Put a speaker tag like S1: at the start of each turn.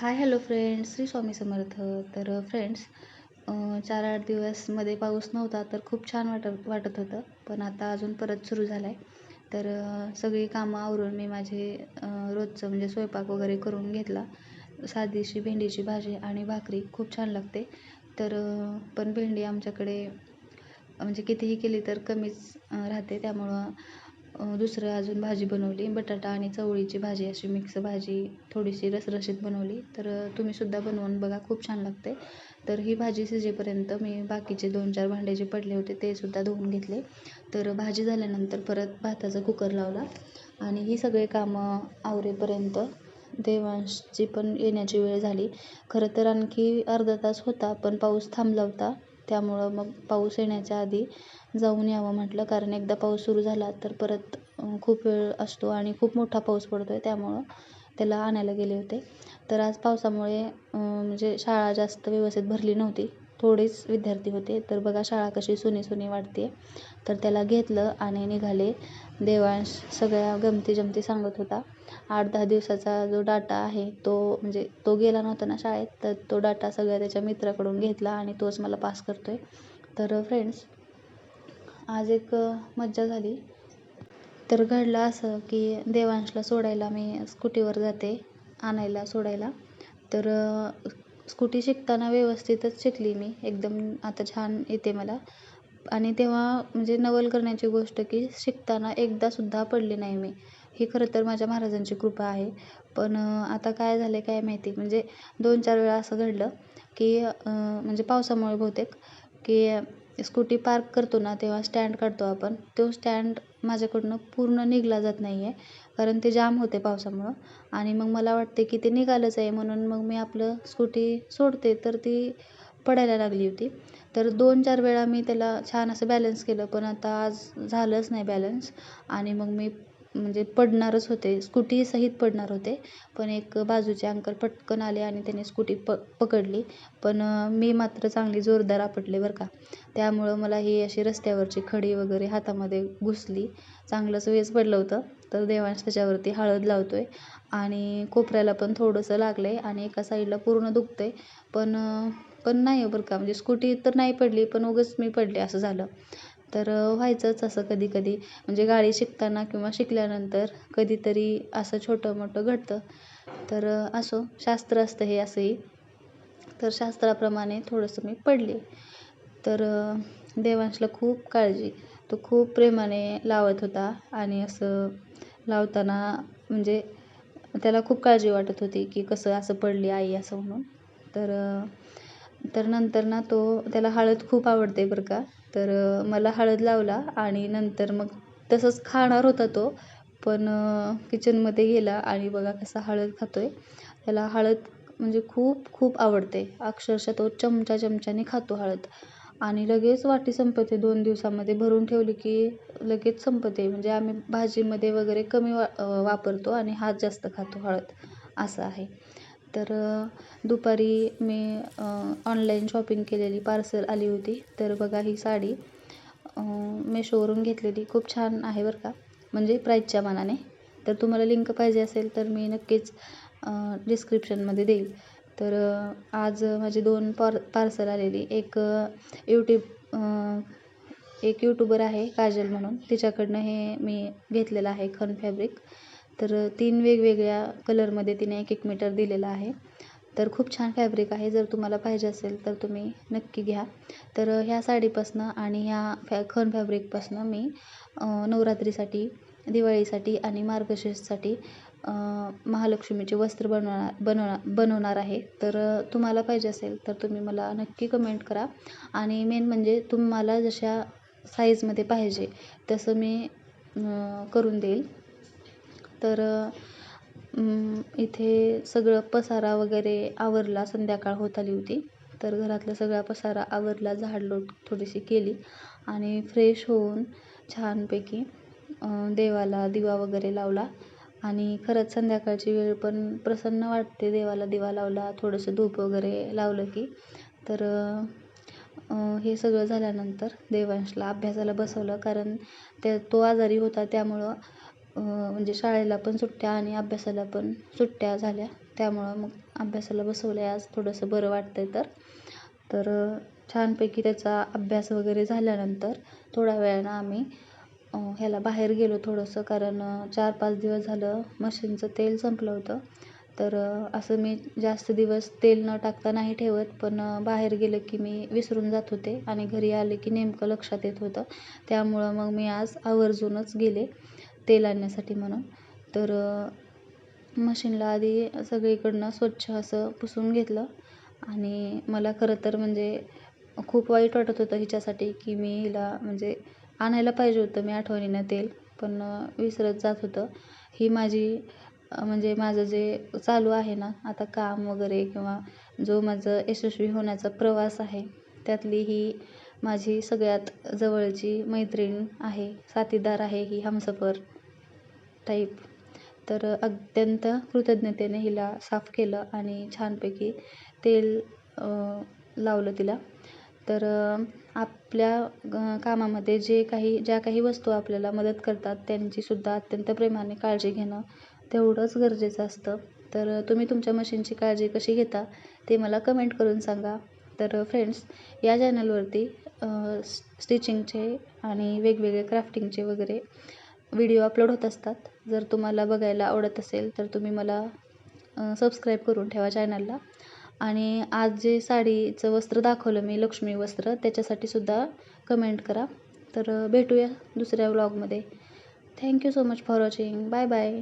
S1: Hi hello friends Shri Swami Samarth. तर friends चार आठ दिवसमध्ये पाऊस नव्हता तर खूप छान वाटत वाटत होतं. पण आता अजून परत सुरू झाला आहे तर सगळी कामं आवरून मी माझे रोजचं म्हणजे स्वयंपाक वगैरे करून घेतला. साधीशी भेंडीची भाजी आणि भाकरी खूप छान लागते. तर पण भेंडी आमच्याकडे म्हणजे कितीही केली तर कमीच राहते. त्यामुळं दुसरं अजून भाजी बनवली बटाटा आणि चवळीची भाजी अशी मिक्स भाजी थोडीशी रसरशीत बनवली. तर तुम्हीसुद्धा बनवून बघा खूप छान लागते. तर ही भाजी शिजेपर्यंत मी बाकीचे दोन चार भांडे जे पडले होते ते सुद्धा धुवून घेतले. तर भाजी झाल्यानंतर परत भाताचा कुकर लावला आणि ही सगळे कामं आवरेपर्यंत देवांशची पण येण्याची वेळ झाली. खरं तर आणखी अर्धा तास होता पण पाऊस थांबला होता. त्यामुळं मग पाऊस येण्याच्या आधी जाऊन यावं म्हटलं. कारण एकदा पाऊस सुरू झाला तर परत खूप वेळ असतो आणि खूप मोठा पाऊस पडतो आहे त्यामुळं त्याला आणायला गेले होते. तर आज पावसामुळे म्हणजे शाळा जास्त व्यवस्थित भरली नव्हती. थोडेच विद्यार्थी होते. तर बघा शाळा कशी सुनी सुनी वाटते तर त्याला घेतलं आणि निघाले. देवांश सगळ्या गमती जमती सांगत होता. आठ दहा दिवसाचा जो डाटा आहे तो म्हणजे तो गेला नव्हता ना शाळेत तर तो डाटा सगळ्या त्याच्या मित्राकडून घेतला आणि तोच मला पास करतो आहे तर फ्रेंड्स आज एक मज्जा झाली. तर घडलं असं की देवांशला सोडायला मी स्कूटीवर जाते आणायला सोडायला. तर स्कूटी शिकताना व्यवस्थितच शिकली मी. एकदम आता छान येते मला. आणि तेव्हा म्हणजे नवल करण्याची गोष्ट की शिकताना एकदासुद्धा पडले नाही मी. ही खरं तर माझ्या महाराजांची कृपा आहे. पण आता काय झालं आहे काय माहिती? म्हणजे दोन चार वेळा असं घडलं की म्हणजे पावसामुळे बहुतेक की स्कूटी पार्क करतो ना तेव्हा स्टँड काढतो आपण. तो स्टँड माझ्याकडनं पूर्ण निघला जात नाही आहे कारण ते जाम होते पावसामुळं. आणि मग मला वाटते की ते निघालंच आहे म्हणून मग मी आपलं स्कूटी सोडते तर ती पडायला लागली होती. तर दोन चार वेळा मी त्याला छान असं बॅलन्स केलं पण आता आज झालंच नाही बॅलन्स आणि मग मी म्हणजे पडणारच होते. स्कूटी सहित पडणार होते. पण एक बाजूचे अंकल पटकन आले आणि त्याने स्कूटी प पकडली. पण मी मात्र चांगली जोरदार आपटले बरं का. त्यामुळं मला ही अशी रस्त्यावरची खडी वगैरे हातामध्ये घुसली. चांगलंच वेच पडलं होतं. तर देवांश त्याच्यावरती हळद लावतो आहे आणि कोपऱ्याला पण थोडंसं लागलं आहे आणि एका साईडला पूर्ण दुखतं आहे पण पण नाही हो बरं का. म्हणजे स्कूटी तर नाही पडली पण उगंच मी पडले असं झालं. तर व्हायचंच असं कधी कधी म्हणजे गाडी शिकताना किंवा शिकल्यानंतर कधीतरी असं छोटं मोठं घडतं. तर असो. शास्त्र असतं हे असंही. तर शास्त्राप्रमाणे थोडंसं मी पडले. तर देवांशला खूप काळजी. तो खूप प्रेमाने लावत होता आणि असं लावताना म्हणजे त्याला खूप काळजी वाटत होती की कसं असं पडली आई असं म्हणून. तर तर नंतर ना तो त्याला हळद खूप आवडते बरं का. तर मला हळद लावला आणि नंतर मग तसंच खाणार होता तो पण किचनमध्ये गेला आणि बघा कसा हळद खातो आहे त्याला हळद म्हणजे खूप खूप आवडते. अक्षरशः तो चमचा चमच्याने खातो हळद. आणि लगेच वाटी संपते. दोन दिवसामध्ये भरून ठेवली की लगेच संपते. म्हणजे आम्ही भाजीमध्ये वगैरे कमी वा वापरतो आणि हात जास्त खातो हळद. असं आहे. तर दुपारी मी ऑनलाईन शॉपिंग केलेली पार्सल आली होती. तर बघा ही साडी मेशोवरून घेतलेली. खूप छान आहे बरं का. म्हणजे प्राईजच्या मानाने. तर तुम्हाला लिंक पाहिजे असेल तर मी नक्कीच डिस्क्रिप्शनमध्ये देईल. तर आज माझी दोन पार पार्सल आलेली. एक यूट्यूब एक यूट्यूबर आहे काजल म्हणून. तिच्याकडनं हे मी घेतलेलं आहे खन फॅब्रिक तर तीन वेगवेगळ्या कलरमध्ये तिने एक एक मीटर दिलेला आहे. तर खूप छान फॅब्रिक आहे. जर तुम्हाला पाहिजे असेल तर तुम्ही नक्की घ्या. तर ह्या साडीपासनं आणि ह्या फॅ खन फॅब्रिकपासनं मी नवरात्रीसाठी दिवाळीसाठी आणि मार्गशीर्षसाठी महालक्ष्मीचे वस्त्र बनवणार बनवणार बनवणार आहे. तर तुम्हाला पाहिजे असेल तर तुम्ही मला नक्की कमेंट करा. आणि मेन म्हणजे तुम्हाला जशा साईजमध्ये पाहिजे तसं मी करून देईल. तर इथे सगळं पसारा वगैरे आवरला संध्याकाळ होत आली होती. तर घरातला सगळा पसारा आवरला झाडलोट थोडीशी केली आणि फ्रेश होऊन छानपैकी देवाला दिवा वगैरे लावला. आणि खरंच संध्याकाळची वेळ पण प्रसन्न वाटते. देवाला दिवा लावला थोडंसं धूप वगैरे लावलं की. तर हे सगळं झाल्यानंतर देवांशला अभ्यासाला बसवलं. कारण त्या तो आजारी होता त्यामुळं म्हणजे शाळेला पण सुट्ट्या आणि अभ्यासाला पण सुट्ट्या झाल्या. त्यामुळं मग अभ्यासाला बसवलं आहे आज थोडंसं बरं वाटतं आहे तर तर छानपैकी त्याचा अभ्यास वगैरे झाल्यानंतर थोड्या वेळानं आम्ही ह्याला बाहेर गेलो थोडंसं. कारण चार पाच दिवस झालं मशीनचं तेल संपलं होतं. तर असं मी जास्त दिवस तेल न टाकता नाही ठेवत. पण बाहेर गेलं की मी विसरून जात होते. आणि घरी आले की नेमकं लक्षात येत होतं. त्यामुळं मग मी आज आवर्जूनच गेले. तेल आणण्यासाठी म्हणून. तर मशीनला आधी सगळीकडनं स्वच्छ असं पुसून घेतलं. आणि मला खरं तर म्हणजे खूप वाईट वाटत होतं हिच्यासाठी की मी हिला म्हणजे आणायला पाहिजे होतं मी आठवणीनं तेल. पण विसरत जात होतं. ही माझी म्हणजे माझं जे चालू आहे ना आता काम वगैरे किंवा जो माझं यशस्वी होण्याचा प्रवास आहे त्यातली ही माझी सगळ्यात जवळची मैत्रीण आहे साथीदार आहे ही हमसफर. टाईप तर अत्यंत कृतज्ञतेने हिला साफ केलं आणि छानपैकी तेल लावलं तिला. तर आपल्या कामामध्ये जे काही ज्या काही वस्तू आपल्याला मदत करतात त्यांचीसुद्धा अत्यंत प्रेमाने काळजी घेणं तेवढंच गरजेचं असतं. तर तुम्ही तुमच्या मशीनची काळजी कशी घेता ते मला कमेंट करून सांगा. तर फ्रेंड्स या चॅनलवरती स्टिचिंगचे आणि वेगवेगळे क्राफ्टिंगचे वगैरे व्हिडिओ अपलोड होत असतात. जर तुम्हाला बघायला आवडत असेल तर तुम्ही मला सबस्क्राईब करून ठेवा चॅनलला आणि आज जे साडीचं वस्त्र दाखवलं मी लक्ष्मी वस्त्र त्याच्यासाठी सुद्धा कमेंट करा. तर भेटूया दुसऱ्या व्लॉगमध्ये thank you so much for watching bye bye